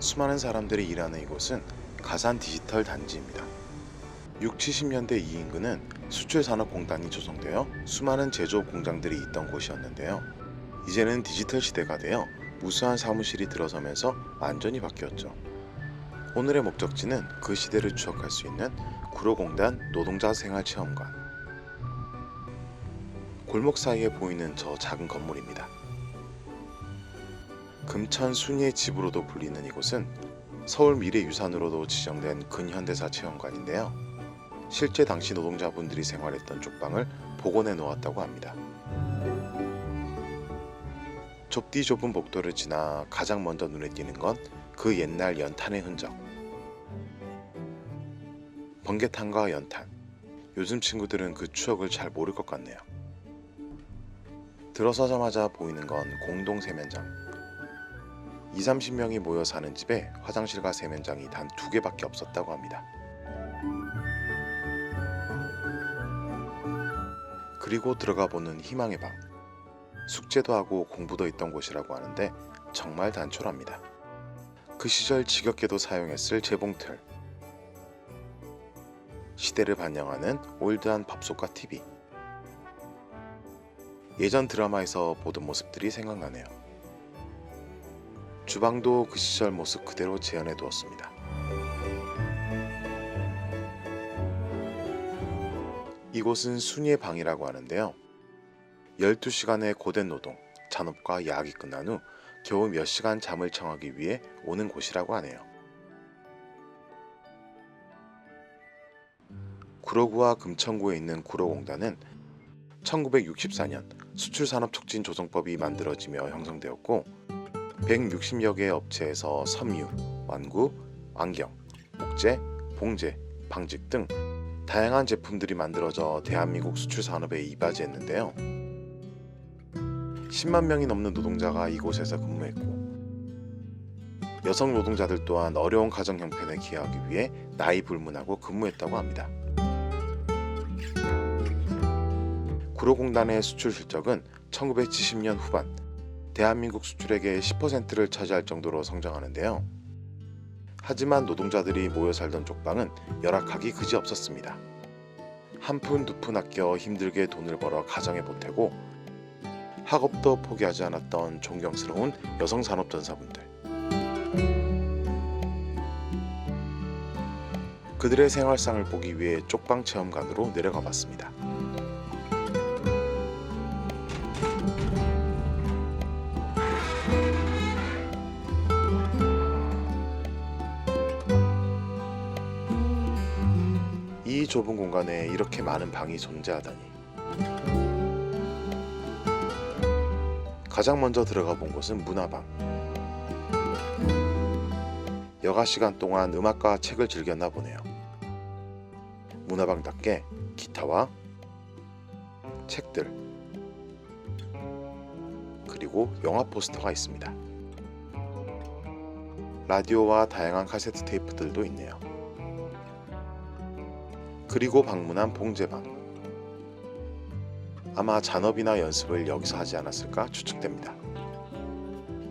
수많은 사람들이 일하는 이곳은 가산 디지털 단지입니다. 6, 70년대 이 인근은 수출산업공단이 조성되어 수많은 제조업 공장들이 있던 곳이었는데요. 이제는 디지털 시대가 되어 무수한 사무실이 들어서면서 완전히 바뀌었죠. 오늘의 목적지는 그 시대를 추억할 수 있는 구로공단 노동자 생활체험관. 골목 사이에 보이는 저 작은 건물입니다. 금천 순이의 집으로도 불리는 이곳은 서울 미래유산으로도 지정된 근현대사 체험관인데요. 실제 당시 노동자분들이 생활했던 쪽방을 복원해 놓았다고 합니다. 좁디 좁은 복도를 지나 가장 먼저 눈에 띄는 건 그 옛날 연탄의 흔적. 번개탄과 연탄. 요즘 친구들은 그 추억을 잘 모를 것 같네요. 들어서자마자 보이는 건 공동 세면장. 2, 30명이 모여 사는 집에 화장실과 세면장이 단 두 개밖에 없었다고 합니다. 그리고 들어가 보는 희망의 방. 숙제도 하고 공부도 있던 곳이라고 하는데 정말 단촐합니다. 그 시절 지겹게도 사용했을 재봉틀. 시대를 반영하는 올드한 밥솥과 TV. 예전 드라마에서 보던 모습들이 생각나네요. 주방도 그 시절 모습 그대로 재현해 두었습니다. 이곳은 순이의 방이라고 하는데요. 12시간의 고된 노동, 잔업과 야학이 끝난 후 겨우 몇 시간 잠을 청하기 위해 오는 곳이라고 하네요. 구로구와 금천구에 있는 구로공단은 1964년 수출산업촉진조정법이 만들어지며 형성되었고 160여 개의 업체에서 섬유, 완구, 안경, 목재, 봉제, 방직 등 다양한 제품들이 만들어져 대한민국 수출 산업에 이바지했는데요. 10만 명이 넘는 노동자가 이곳에서 근무했고 여성 노동자들 또한 어려운 가정 형편에 기여하기 위해 나이 불문하고 근무했다고 합니다. 구로공단의 수출 실적은 1970년 후반 대한민국 수출액의 10%를 차지할 정도로 성장하는데요. 하지만 노동자들이 모여 살던 쪽방은 열악하기 그지없었습니다. 한 푼 두 푼 아껴 힘들게 돈을 벌어 가정에 보태고 학업도 포기하지 않았던 존경스러운 여성 산업전사분들. 그들의 생활상을 보기 위해 쪽방 체험관으로 내려가 봤습니다. 좁은 공간에 이렇게 많은 방이 존재하다니. 가장 먼저 들어가 본 곳은 문화방. 여가 시간 동안 음악과 책을 즐겼나 보네요. 문화방답게 기타와 책들 그리고 영화 포스터가 있습니다. 라디오와 다양한 카세트 테이프들도 있네요. 그리고 방문한 봉제방. 아마 잔업이나 연습을 여기서 하지 않았을까 추측됩니다.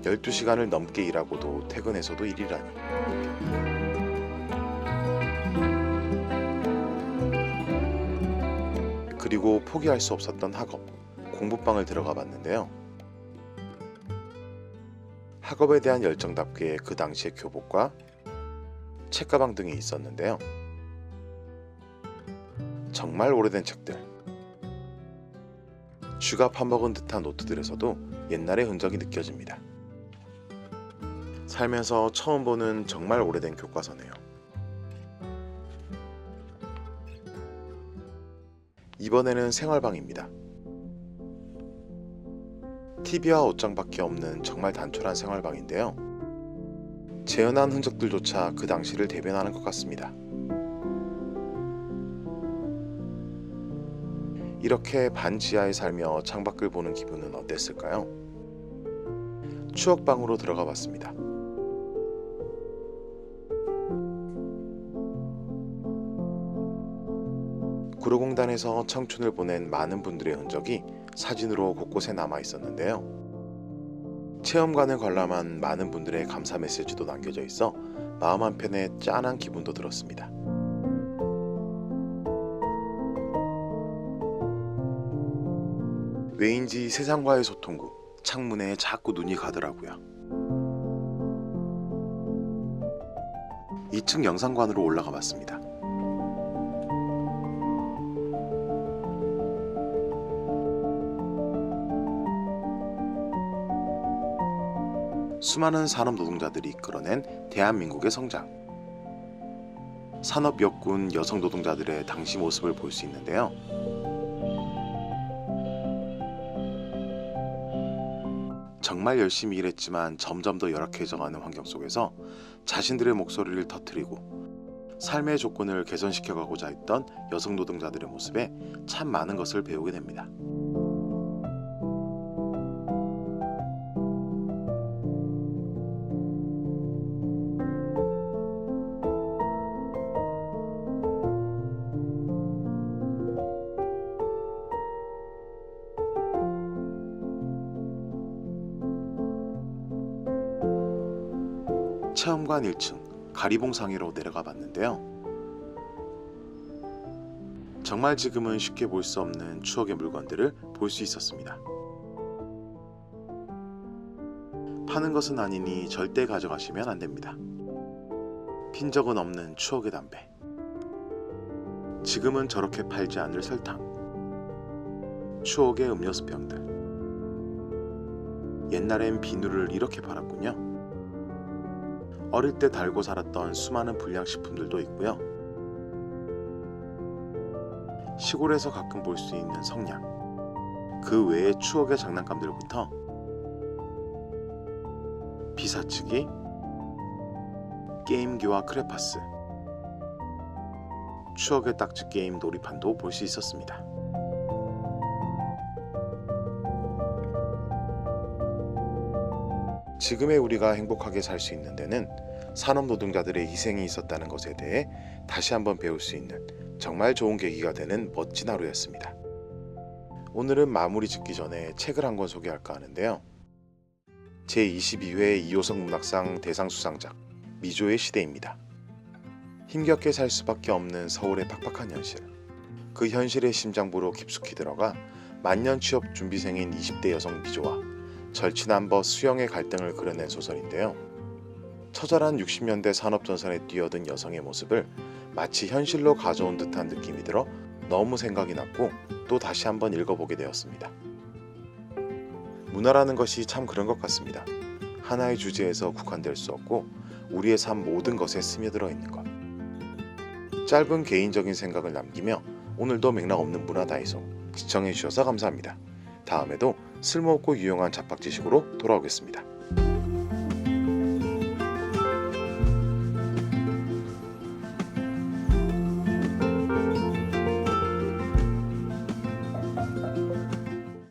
12시간을 넘게 일하고도 퇴근해서도 일이라니. 그리고 포기할 수 없었던 학업, 공부방을 들어가 봤는데요. 학업에 대한 열정답게 그 당시의 교복과 책가방 등이 있었는데요. 정말 오래된 책들. 쥐가 파먹은 듯한 노트들에서도 옛날의 흔적이 느껴집니다. 살면서 처음 보는 정말 오래된 교과서네요. 이번에는 생활방입니다. TV와 옷장밖에 없는 정말 단촐한 생활방인데요. 재현한 흔적들조차 그 당시를 대변하는 것 같습니다. 이렇게 반지하에 살며 창밖을 보는 기분은 어땠을까요? 추억방으로 들어가 봤습니다. 구로공단에서 청춘을 보낸 많은 분들의 흔적이 사진으로 곳곳에 남아 있었는데요. 체험관을 관람한 많은 분들의 감사 메시지도 남겨져 있어 마음 한편에 짠한 기분도 들었습니다. 왜인지 세상과의 소통구 창문에 자꾸 눈이 가더라고요. 2층 영상관으로 올라가 봤습니다. 수많은 산업 노동자들이 이끌어낸 대한민국의 성장. 산업 역군 여성 노동자들의 당시 모습을 볼 수 있는데요. 정말 열심히 일했지만 점점 더 열악해져가는 환경 속에서 자신들의 목소리를 터뜨리고 삶의 조건을 개선시켜가고자 했던 여성 노동자들의 모습에 참 많은 것을 배우게 됩니다. 체험관 1층 가리봉상회로 내려가 봤는데요. 정말 지금은 쉽게 볼 수 없는 추억의 물건들을 볼 수 있었습니다. 파는 것은 아니니 절대 가져가시면 안 됩니다. 핀 적은 없는 추억의 담배. 지금은 저렇게 팔지 않을 설탕. 추억의 음료수병들. 옛날엔 비누를 이렇게 팔았군요. 어릴 때 달고 살았던 수많은 불량식품들도 있고요. 시골에서 가끔 볼 수 있는 성냥, 그 외의 추억의 장난감들부터 비사치기, 게임기와 크레파스, 추억의 딱지 게임 놀이판도 볼 수 있었습니다. 지금의 우리가 행복하게 살 수 있는 데는 산업 노동자들의 희생이 있었다는 것에 대해 다시 한번 배울 수 있는 정말 좋은 계기가 되는 멋진 하루였습니다. 오늘은 마무리 짓기 전에 책을 한 권 소개할까 하는데요. 제22회 이호성 문학상 대상 수상작 미조의 시대입니다. 힘겹게 살 수밖에 없는 서울의 팍팍한 현실. 그 현실의 심장부로 깊숙이 들어가 만년 취업 준비생인 20대 여성 미조와 절친한버 수영의 갈등을 그려낸 소설인데요. 처절한 60년대 산업전선에 뛰어든 여성의 모습을 마치 현실로 가져온 듯한 느낌이 들어 너무 생각이 났고 또 다시 한번 읽어보게 되었습니다. 문화라는 것이 참 그런 것 같습니다. 하나의 주제에서 국한될 수 없고 우리의 삶 모든 것에 스며들어 있는 것. 짧은 개인적인 생각을 남기며 오늘도 맥락 없는 문화 다이소 시청해 주셔서 감사합니다. 다음에도 쓸모없고 유용한 잡박 지식으로 돌아오겠습니다.